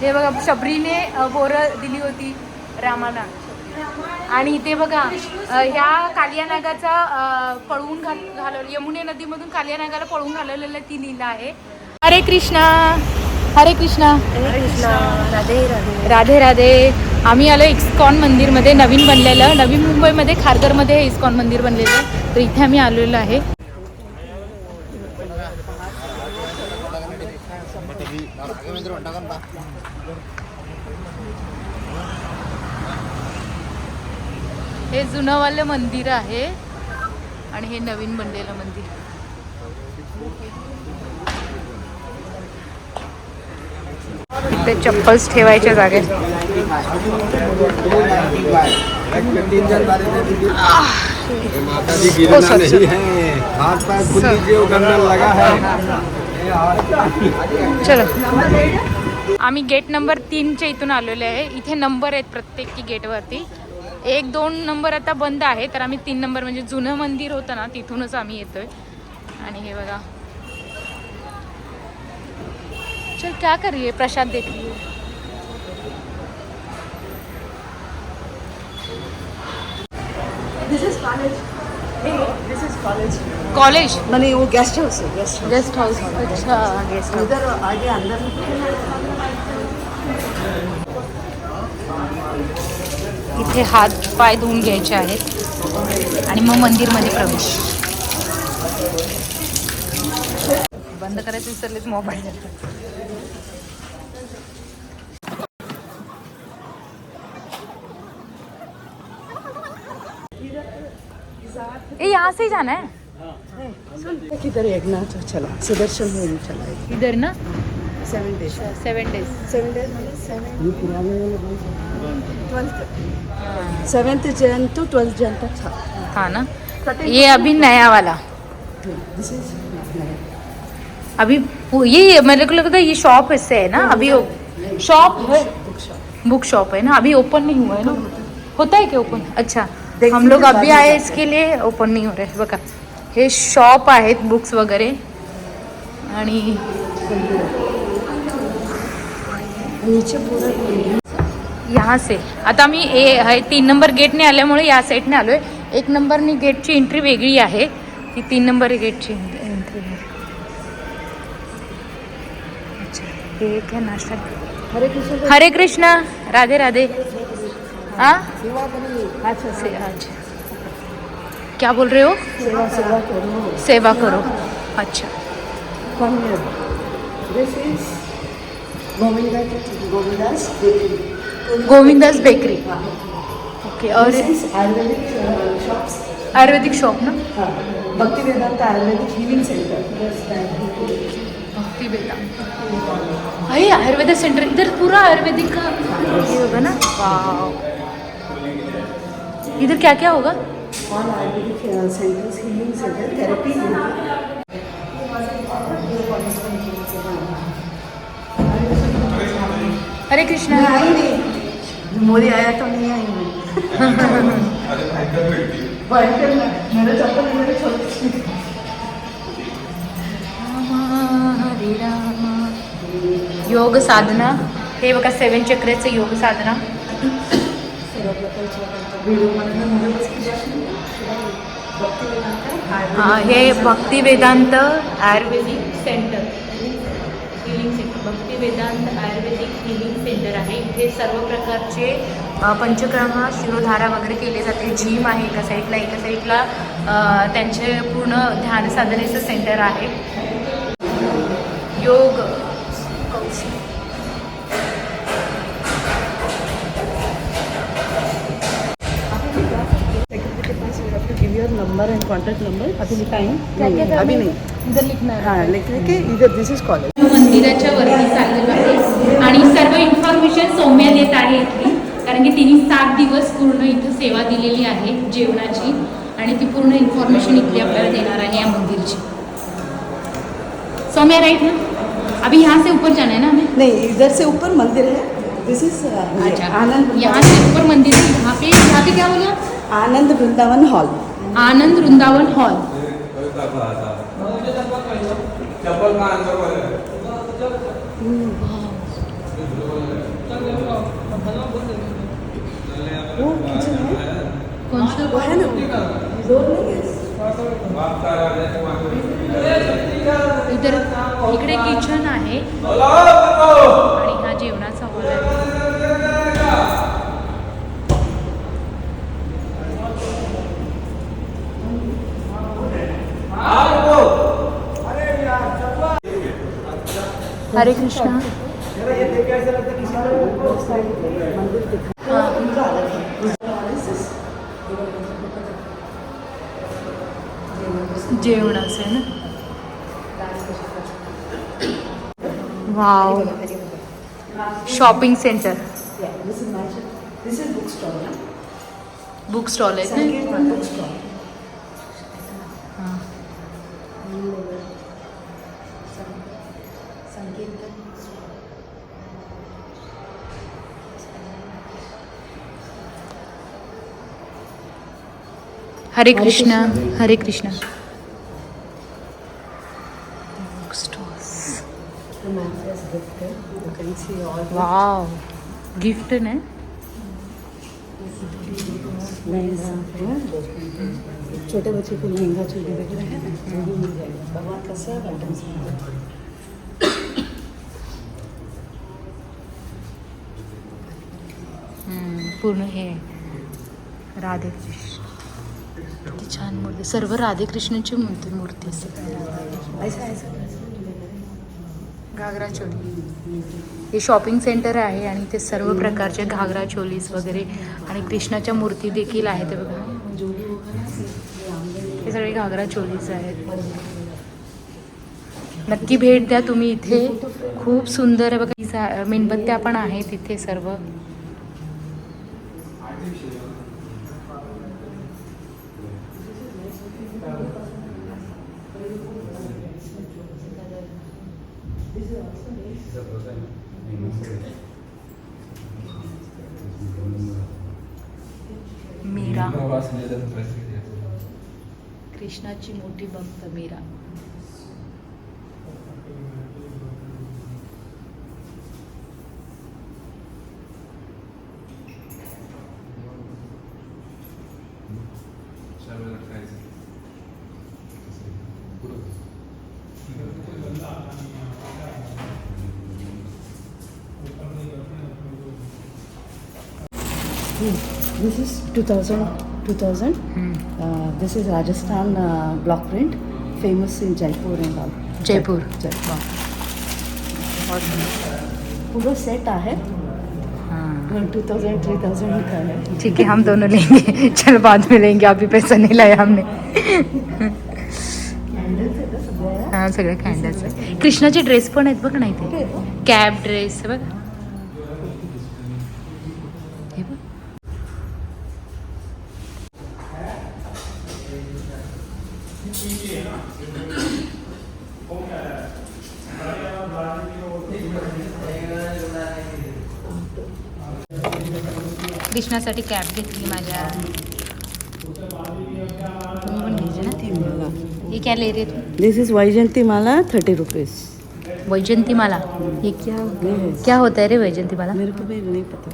हे बघा शबरीने बोरं दिली होती रामाला. आणि इथे बघा ह्या कालियानागाचा पळवून घाल घालवलं यमुने नदीमधून कालियानागाला पळवून घालवलेलं ती लीला आहे. हरे कृष्णा! हरे कृष्णा! राधे राधे! राधे राधे! आम्ही आलो इस्कॉन मंदिरमध्ये नवीन बनलेलं. नवी मुंबईमध्ये खारघरमध्ये हे इस्कॉन मंदिर बनलेलं तर इथे आम्ही आलेलो आहे. हे जुनंवालं मंदिर आहे आणि हे नवीन बनलेलं मंदिर. ते चप्पल्स ठेवायच्या जागेत. है है चलो. आम्ही गेट नंबर तीनच्या इथून आलेलो आहे. इथे नंबर आहेत प्रत्येक गेटवरती. एक दोन नंबर आता बंद आहे तर आम्ही तीन नंबर म्हणजे जुनं मंदिर होतं ना तिथूनच आम्ही येतोय. आणि हे बघा. चल क्या करिए प्रसाद देख लिए दिस इज कॉलेज कॉलेज मैंने वो गेस्ट हाउस है गेस्ट हाउस अच्छा. गेस्ट इधर आगे अंदर इथे हात पाय धुवून घ्यायचे आहेत. आणि मग मंदिरमध्ये प्रवेश. बंद करायचे विसरलेच मोबाईल ए यहाँ से ही जाना है किधर एक ना तो चला. सुदर्शन में चला. इधर ना? Seven days seven days seven days मतलब seven twelfth seventh Jan to twelfth Jan तक था। हाँ ना? ये अभी नया वाला। अभी ये मेरे को लगता है ये शॉप इससे है ना? अभी शॉप है? बुक शॉप है ना? अभी ओपन नहीं हुआ है ना? होता है क्या ओपन अच्छा हम लोग अभी आए इसके लिए ओपन नहीं हो रहे बघा हे शॉप आहेत बुक्स वगैरे। आणि नीचे पूरा यहाँ से। आता आम्ही ए हे तीन नंबर गेटने आल्यामुळे या साईडने आलोय. एक नंबरनी गेटची एंट्री वेगळी आहे. ती तीन नंबर गेटची एंट्री आहे हे काय नाश्ता. हरे कृष्ण हरे कृष्णा राधे राधे. हाँ अच्छा से अच्छा. क्या बोल रहे हो? सेवा सेवा करो. सेवा करो. अच्छा. Come here. This is Govinda Govinda's bakery. Govinda's bakery okay और This is Ayurvedic uh, shops. Ayurvedic shop ना हाँ, Bhakti Vedanta Ayurvedic Healing Center. That's that. भक्ति वेदांत अरे आयुर्वेदा सेंटर इधर पूरा आयुर्वेदिक का ये होगा ना वाह इधर क्या क्या होगा All Ayurvedic uh, centers, healing center, therapy. हरे कृष्णा मैं आई नहीं मोदी आया तो नहीं आई भयंकर ना, चप्पल मेरे छोटे योग साधना. हे बघा सेवन चक्रेचं योग साधना. हे Bhakti Vedanta Ayurvedic centre Bhakti Vedanta Ayurvedic healing centre आहे. इथे सर्व प्रकारचे पंचक्रमा शिरोधारा वगैरे केले जाते. जिम आहे एका साईडला एका साईडला त्यांचे पूर्ण ध्यान साधनेचं सेंटर आहे. योग नंबर एंड कॉन्टैक्ट नंबर अभी टाइम नहीं अभी नहीं इधर लिखना है हाँ लिख के इधर दिस इज कॉलेज मंदिराच्या वरती चाललेलो आहे. आणि सर्व इन्फॉर्मेशन सौम्या देत आहे इथली. कारण की तिने सात दिवस पूर्ण इथं सेवा दिलेली आहे जेवणाची. आणि ती पूर्ण इन्फॉर्मेशन इथली आपल्याला देणार आहे या मंदिरची. सौम्या राईट ना? अभी यहाँ से ऊपर जाना है ना हमें नहीं इधर से ऊपर मंदिर है. दिस इज अच्छा. आनंद यहाँ से ऊपर मंदिर है. यहाँ पे यहाँ पे क्या बोला? आनंद वृंदावन हॉल. आनंद वृंदावन हॉल. चप्पल का अंदर वो किचन है कौन सा वो है ना डोर नाही इधर इकडे किचन आहे. आणि हा जेवणाचा हरे कृष्णा जेवणाचं आहे ना wow shopping centre Yeah, this is magic. This is bookstore. Yeah? Book stall आहेत ना Hare Krishna Hare Krishna. Book stalls The mattress gift. You can see all the wow gift ना? लहंगा छोटे बच्चे को लहंगा चूड़ी वगैरह है वो भी मिल जाएगा भगवान का सब आइटम्स हम्म, पूर्ण हे। राधे कृष्ण। किती छान मूर्ती. सर्व राधेकृष्णाची मूर्ती मूर्ती असते घागरा चोली. हे शॉपिंग सेंटर आहे आणि इथे सर्व प्रकारचे घागरा चोलीस वगैरे आणि कृष्णाच्या मूर्ती देखील आहेत. बघा. हे सगळे घागरा चोलीस आहेत. नक्की भेट द्या तुम्ही इथे. खूप सुंदर बघा. मेणबत्त्या पण आहेत इथे सर्व मीरा कृष्णाची मोठी भक्त Meera. 2000. 2000. Uh, this is Rajasthan uh, block print, famous in Jaipur and all. Jaipur. पूरा सेट आहे हाँ। टू थाउज़ेंड थ्री थाउज़ेंड का है ठीक है हम दोनों लेंगे। चल बाद में लेंगे अभी पैसा नहीं लाया हमने। हा सगळं कॅन्डल्स आहे कृष्णाचे ड्रेस पण आहेत बघ ना इथे। कॅब ड्रेस बघ. कृष्णासाठी कॅब घेतली माझ्या. तुम्ही पण घ्यायचे ना ती. मला ये क्या ले रहे थे दिस इज़ वैजंती माला थर्टी रुपीज़ वैजंती माला ये क्या है क्या होता है रे वैजंती माला मेरे को भी नहीं पता.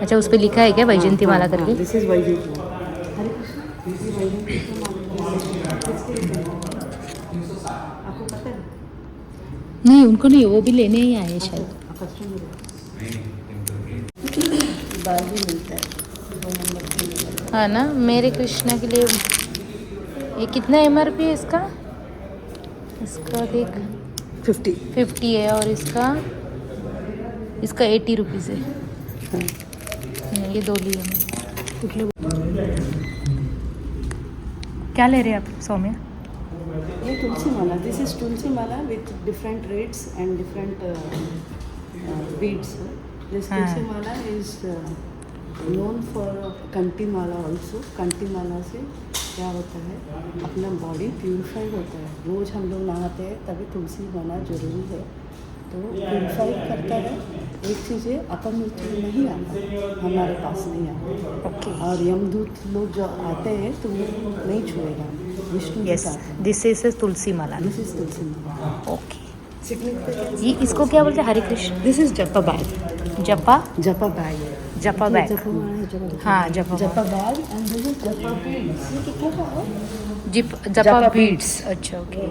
अच्छा उस पर लिखा है क्या वैजंती माला करके? दिस इज़ वैजंती है? नहीं उनको नहीं वो भी लेने ही आए हैं शायद। बाल भी मिलता है। है। ना? मेरे कृष्णा के लिए ये कितना एम आर पी है इसका? इसका देख। फिफ्टी। फिफ्टी है और इसका इसका एटी रुपीज़ है। हाँ। ये दो लिए क्या ले रहे हैं आप सौम्या? ये तुलसी माला। This is tulsi mala with different rates and different beads this हाँ. तुलसी माला इज़ नोन फॉर कंटी माला ऑल्सो कंटी माला से क्या होता है? अपना बॉडी प्योरीफाई होता है। रोज़ हम लोग नहाते हैं तभी तुलसी माला ज़रूरी है। तो प्यूरिफाई करता है। एक चीज़ है अपमृत्यु नहीं आता। हमारे पास नहीं आता। ओके और यमदूत लोग जो आते हैं तो वो नहीं छुएगा। विष्णु साथ। दिस is tulsi mala this is tulsi माला ओके ये इसको क्या बोलते हैं? Hare Krishna this is japa bag japa? Japa bag जपा बॅग हां जपा जपा बॅग जपा जिप बीड्स अच्छा ओके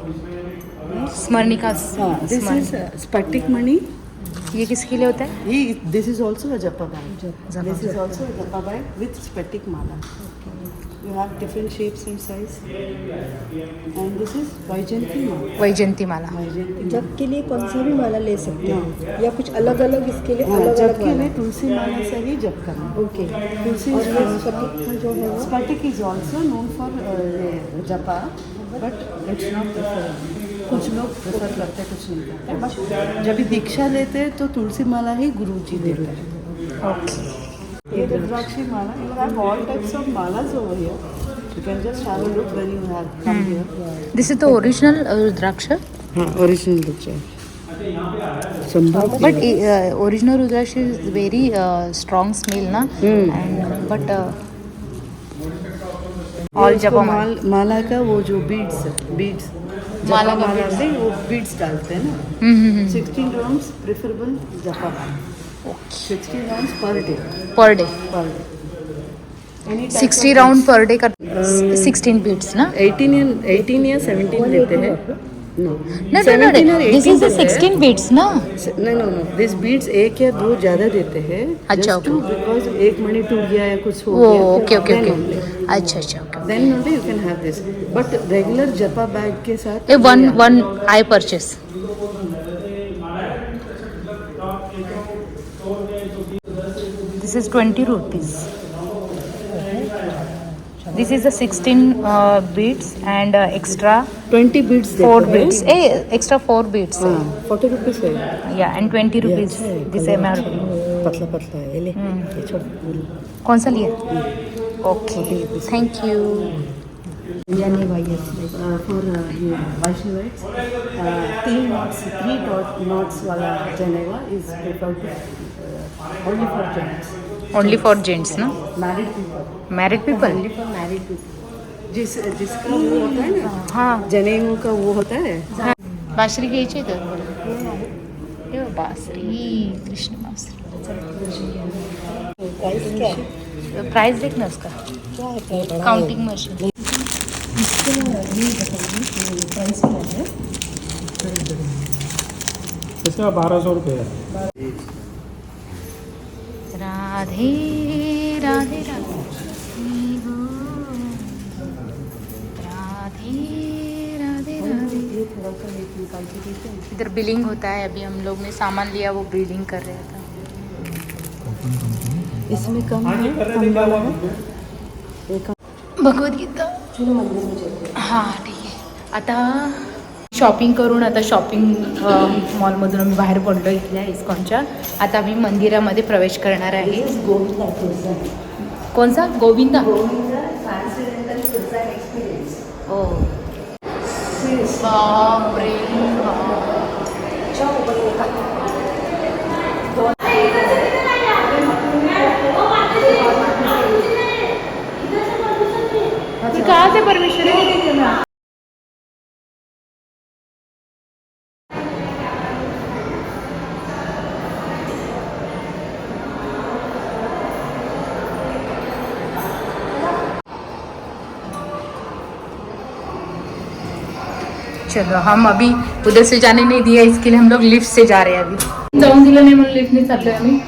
स्मरणिका हाँ दिस इज स्पैटिक मणि ये किसके लिए होता है? ये दिस is also a japa bag this is also a japa bag with sphatik mala. Have different shapes and size and this is Vaijayanti mala Vaijayanti mala Vaijayanti जब के लिए कौन सा भी माला ले सकते हैं? या कुछ अलग अलग इसके लिए हाँ, अलग अलग के वाला लिए तुलसी माला से ही जप करना। ओके। तुलसी और ये स्फटिक का जो है वो? Sphatik is also known for japa but it's not कुछ लोग प्रेफर करते हैं कुछ नहीं करते। बट जब भी दीक्षा लेते हैं तो तुलसी माला ही गुरु जी देते हैं। ओके ये rudrakshi mala you have all types of malas over here you can just have a look when you have come here this is the original rudraksha हां ओरिजिनल रुद्राक्ष संभव but original rudraksha is very strong smell ना and but all japa mala माल माला का वो जो beads beads माला माला का माला beads. में वो बीड्स डालते हैं ना। हम्म, हम्म, हम्म. 16 rounds preferable japa sixty round per day per day per day sixty round per day का um, सिक्सटीन बीट्स ना? एटीन एटीन या सेवनटीन देते हैं। No no no this is sixteen beads ना? No no no this beads एक या दो ज़्यादा देते हैं। अच्छा बिकॉज़ एक मणि टूट गया या कुछ हो गया ओके ओके ओके अच्छा अच्छा then only you can have this but regular japa bag के साथ one one I purchase this is twenty rupees this is the sixteen beads and extra 20 beads four देते हैं beads a extra four beads हाँ 40 rupees है या end twenty rupees अच्छा है, दिस M R P पतला पतला है ये ले ये छोड़ कौन सा लिया ओके थैंक यू यानी वाई uh, for uh, ये Vaishnavites, uh, तीन knots, three dot knots वाला Geneva is preferred to uh, only for gents, only for gents ना married people. Married people Only for married people. जिस जिसका वो होता है ना हां। जनेऊ का वो होता है। बासरी घ्यायची आहे तर ए बासरी कृष्ण बासरी। प्राइस क्या? है प्राइस देख ना उसका। काउंटिंग मशीन प्राइस क्या है। इसका बारह सौ रुपये है। राधे राधे राधे। हो. राधे राधे राधे। इधर बिलिंग होता है अभी हम लोग ने सामान लिया वो बिलिंग कर रहा था। इसमें कम है है एक भगवद्गीता। हाँ। ठीक है। आता शॉपिंग करून आता शॉपिंग मॉलमधून आम्ही बाहेर पडलो इथल्या इस्कॉनच्या. आता आम्ही मंदिरामध्ये प्रवेश करणार आहे. कोणचा? गोविंदा. ओ. बापरे. कहाँ से परमिशन चलो हम अभी उधर से जाने नहीं दिया इसके लिए हम लोग लिफ्ट से जा रहे हैं अभी। जाऊन दिलं नाही म्हणून लिफ्टने चाललोय आम्ही.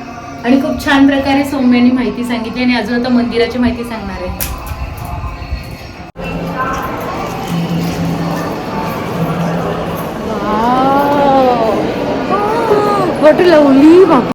आणि खूप छान प्रकारे सौम्याने माहिती सांगितली आणि अजून आता मंदिराची माहिती सांगणार आहे. वॉट लवली बाबा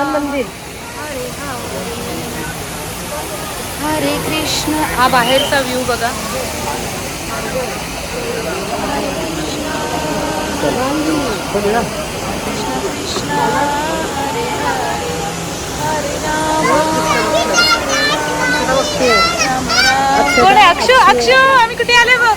राम हरे कृष्ण. हा बाहेरचा व्ह्यू बघा. कृष्ण कृष्ण हरे. हरे हरे अक्षु अक्षु आम्ही कुठे आले बघ?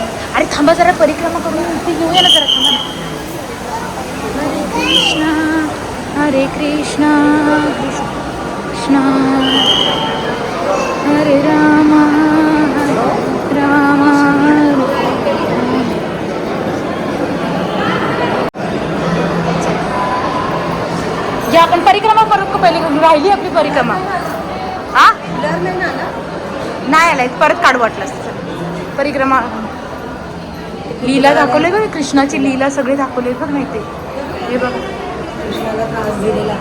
अरे थांबा जरा परिक्रमा करून इथे येऊया ना जरा थांबा. हरे कृष्णा हरे कृष्णा कृष्ण. हरे राम राम. या आपण परिक्रमा करू का पहिले? राहिली आपली परिक्रमा. हा नाही आलाय परत काढू वाटलं. परिक्रमा लीला दाखवले बघ कृष्णाची लीला सगळे दाखवले बघ नाही ते हे बघ.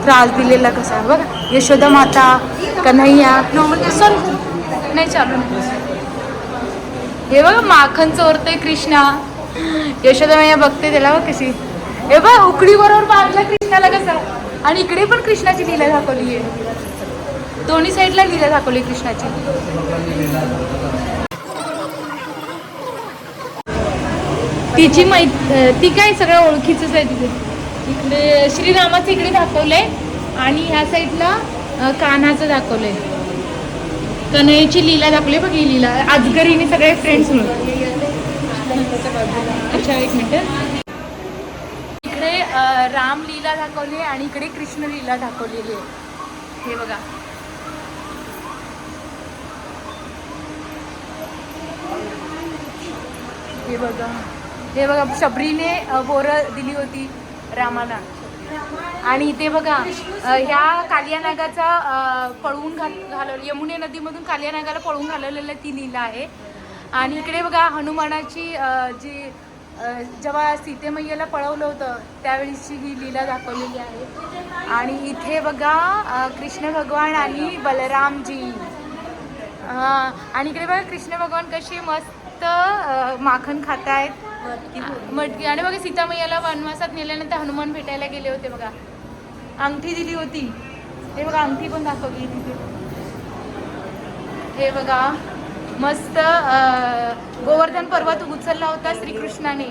त्रास दिलेला कसा आहे. बघ. यशोदा माता कन्हैया. सॉरी नाही चालू हे बघा माखन चोरते कृष्णा. यशोदा मैया बघते त्याला बघ कशी. हे बघ उकडी बरोबर बांधला कृष्णाला कसा. आणि इकडे पण कृष्णाची लीला दाखवली आहे. दोन्ही साईडला लीला दाखवली कृष्णाची. तिची माहीत ती काय सगळं ओळखीचंच आहे तिथे. इकडे श्रीरामाचं इकडे दाखवलंय आणि ह्या साईडला कान्हाचं दाखवलंय. कन्हैयाची लीला दाखवली बघ ही लीला. आजगरीने सगळे फ्रेंड्स मिळून. अच्छा एक मिनिट. इकडे रामलीला राम लीला दाखवली आणि इकडे कृष्ण लीला दाखवलेली आहे हे बघा. हे बघा. हे बघा शबरीने बोरं दिली होती रामाला. आणि इथे बघा ह्या कालियानागाचा पळवून घाल घालवलं यमुने नदीमधून कालियानागाला पळवून घालवलेलं ती लीला आहे. आणि इकडे बघा हनुमानाची जी जेव्हा सीतेमय्याला पळवलं होतं त्यावेळीची ही लीला दाखवलेली आहे. आणि इथे बघा कृष्ण भगवान आणि बलरामजी. हां आणि इकडे बघा कृष्ण भगवान कसे मस्त माखण माखन खात आहेत मटकी आणि बघा सीतामय्याला वनवासात नेल्यानंतर हनुमान भेटायला गेले होते बघा. अंगठी दिली होती. हे बघा अंगठी पण दाखवली तिथे. हे बघा मस्त गोवर्धन पर्वत उचलला होता श्रीकृष्णाने.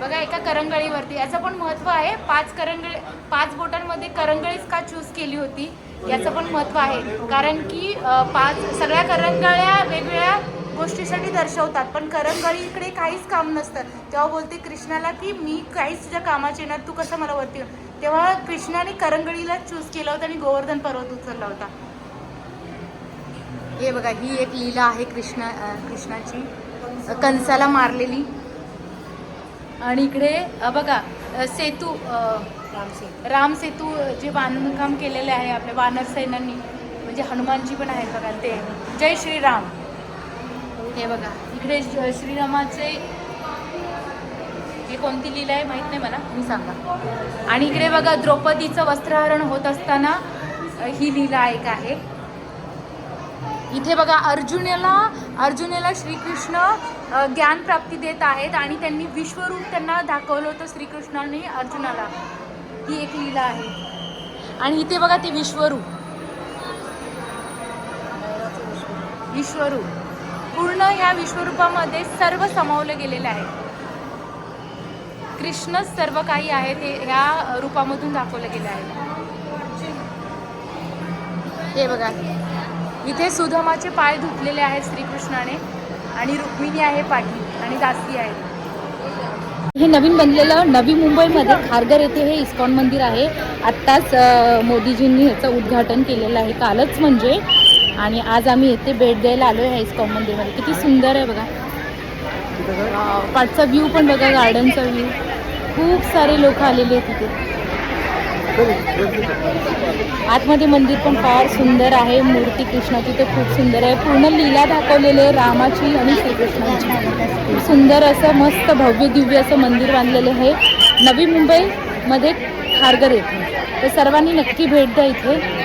बघा एका करंगळीवरती. याचं पण महत्त्व आहे पाच करंगळी पाच बोटांमध्ये करंगळीच का चूज केली होती? याचं पण महत्त्व आहे. कारण की पाच सगळ्या करंगळ्या वेगवेगळ्या गोष्टीसाठी दर्शवतात. पण करंगळीकडे काहीच काम नसतं. तेव्हा बोलते कृष्णाला की मी काहीच तुझ्या कामाचे ना तू कसं मला वरती तेव्हा कृष्णाने करंगळीला चूज केलं होतं आणि गोवर्धन पर्वत उचलला होता. हे बघा ही एक लीला आहे कृष्णा कृष्णाची. कंसाला मारलेली. आणि इकडे बघा सेतू राम सेतू. जे बांधकाम केलेले आहे आपल्या वानर सैन्यांनी म्हणजे हनुमानजी पण आहेत बघा ते. जय श्रीराम. हे बघा इकडे श्रीरामाचे हे कोणती लीला आहे माहीत नाही मला मी सांगा. आणि इकडे बघा द्रौपदीचं वस्त्रहरण होत असताना ही लीला एक आहे. इथे बघा अर्जुनाला अर्जुनाला श्रीकृष्ण ज्ञानप्राप्ती ज्ञान प्राप्ती देत आहेत आणि त्यांनी विश्वरूप त्यांना दाखवलं होतं श्रीकृष्णाने अर्जुनाला. ही एक लीला आहे. आणि इथे बघा ते विश्वरूप. विश्वरूप. पूर्ण ह्या विश्वरूपामध्ये सर्व समावलं गेलेलं आहे. कृष्णच सर्व काही आहे ते ह्या रूपामधून दाखवलं गेलं आहे. हे बघा. इथे सुधमाचे पाय धुतलेले आहेत श्रीकृष्णाने आणि रुक्मिणी आहे पाठी आणि दासी आहे. हे नवीन बनलेलं नवी मुंबईमध्ये खारघर येथे हे इस्कॉन मंदिर आहे. आत्ताच मोदीजींनी ह्याचं उद्घाटन केलेलं आहे. कालच म्हणजे आणि आज आम्ही येथे भेट द्यायला आलो आहे इस्कॉन मंदिरमध्ये. किती सुंदर आहे बघा. पाठचा व्ह्यू पण बघा गार्डनचा व्ह्यू खूप सारे लोक आलेले आहेत तिथे आतमध्ये मंदिर पण फार सुंदर आहे. मूर्ती कृष्णाची तर खूप सुंदर आहे. पूर्ण लीला दाखवलेली आहे रामाची आणि श्रीकृष्णाची. खूप सुंदर असं मस्त भव्य दिव्य असं मंदिर बांधलेलं आहे. नवी मुंबईमध्ये खारघर येथे. तर सर्वांनी नक्की भेट द्या इथे.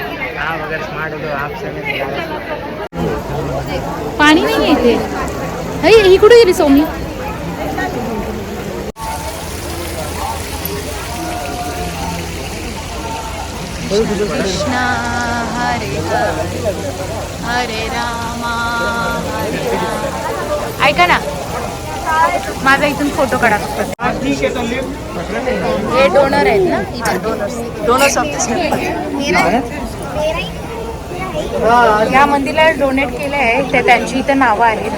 पाणी नाही आहे इथे. ही कुठे गेली सोमी कृष्ण हरे हरे हरे रामा ऐका ना. माझा इथून फोटो काढा हे डोनर आहेत ना? डोनर्स या मंदिराला डोनेट केलं आहे. ते त्यांची इथं नावं आहेत.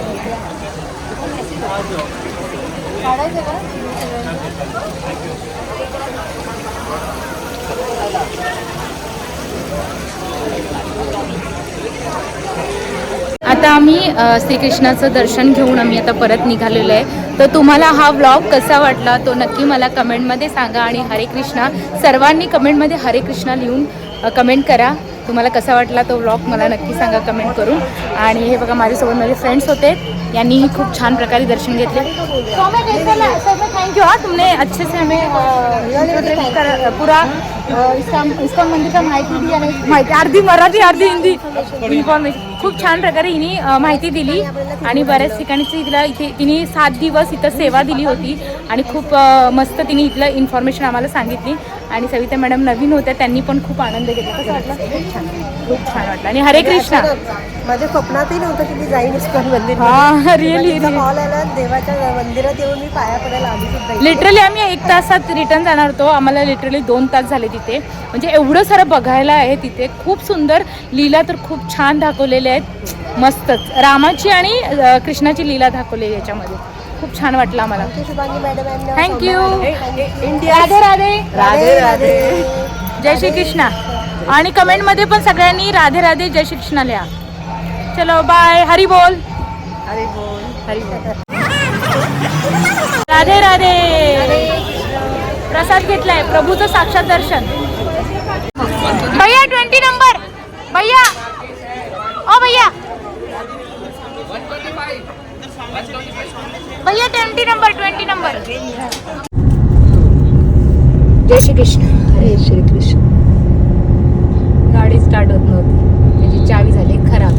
आता आम्ही श्रीकृष्णाचं दर्शन घेऊन आम्ही आता परत निघालेलो आहे. तर तुम्हाला हा व्लॉग कसा वाटला तो नक्की मला कमेंटमध्ये सांगा आणि हरे कृष्णा. सर्वांनी कमेंटमध्ये हरे कृष्णा लिहून कमेंट करा. तुम्हाला कसा वाटला तो व्लॉग मला नक्की सांगा कमेंट करून. आणि हे बघा माझ्यासोबत माझे फ्रेंड्स होते. यांनीही खूप छान प्रकारे दर्शन घेतले. थँक्यू हा तुमने अच्छे से हमें पूरा अ, इसका इसका मंदिर का माहिती दी आणि माहिती अर्धी मराठी अर्धी हिंदी. इन्फॉर्मेशन खूप छान प्रकारे हिने माहिती दिली. आणि बऱ्याच ठिकाणी तिला इथे तिने सात दिवस इथं सेवा दिली होती आणि खूप मस्त तिने इथलं इन्फॉर्मेशन आम्हाला सांगितली. आणि सविता मॅडम नवीन होत्या त्यांनी पण खूप आनंद घेतला. कसं वाटलं? खूप छान खूप छान वाटलं. आणि हरे कृष्णा. माझ्या स्वप्नातही नव्हतं की मी जाईन इस्कॉन मंदिर हा रिअली कॉल आला देवाच्या मंदिरात येऊन मी पाया पडायला आली सुद्धा. लिटरली आम्ही एक तासात रिटर्न जाणार होतो. आम्हाला लिटरली दोन तास झाले तिथे. म्हणजे एवढं सारं बघायला आहे तिथे. खूप सुंदर लीला तर खूप छान दाखवलेल्या आहेत. मस्तच. रामाची आणि कृष्णाची लीला दाखवलेली याच्यामध्ये. खूप छान वाटलं आम्हाला. and thank you India Radhe Radhe. Radhe Radhe Jai Shri Krishna. आणि कमेंटमध्ये पण सगळ्यांनी राधे राधे जय श्री कृष्णा लिहा. चलो बाय हरी बोल. हरी बोल. हरी बोल. राधे राधे. प्रसाद घेतलाय. प्रभूचं साक्षात दर्शन. भैया ट्वेंटी नंबर भैया. ओ भैया. भैया twenty number twenty number Jai Shri Krishna Hare Shri Krishna गाडी स्टार्ट होत नव्हती. त्याची चावी झाली खराब.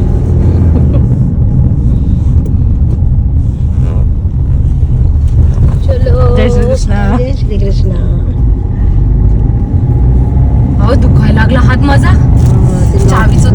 चलो. जय श्री कृष्ण जय श्री कृष्ण अहो दुखायला लागला हात माझा. दहावीचं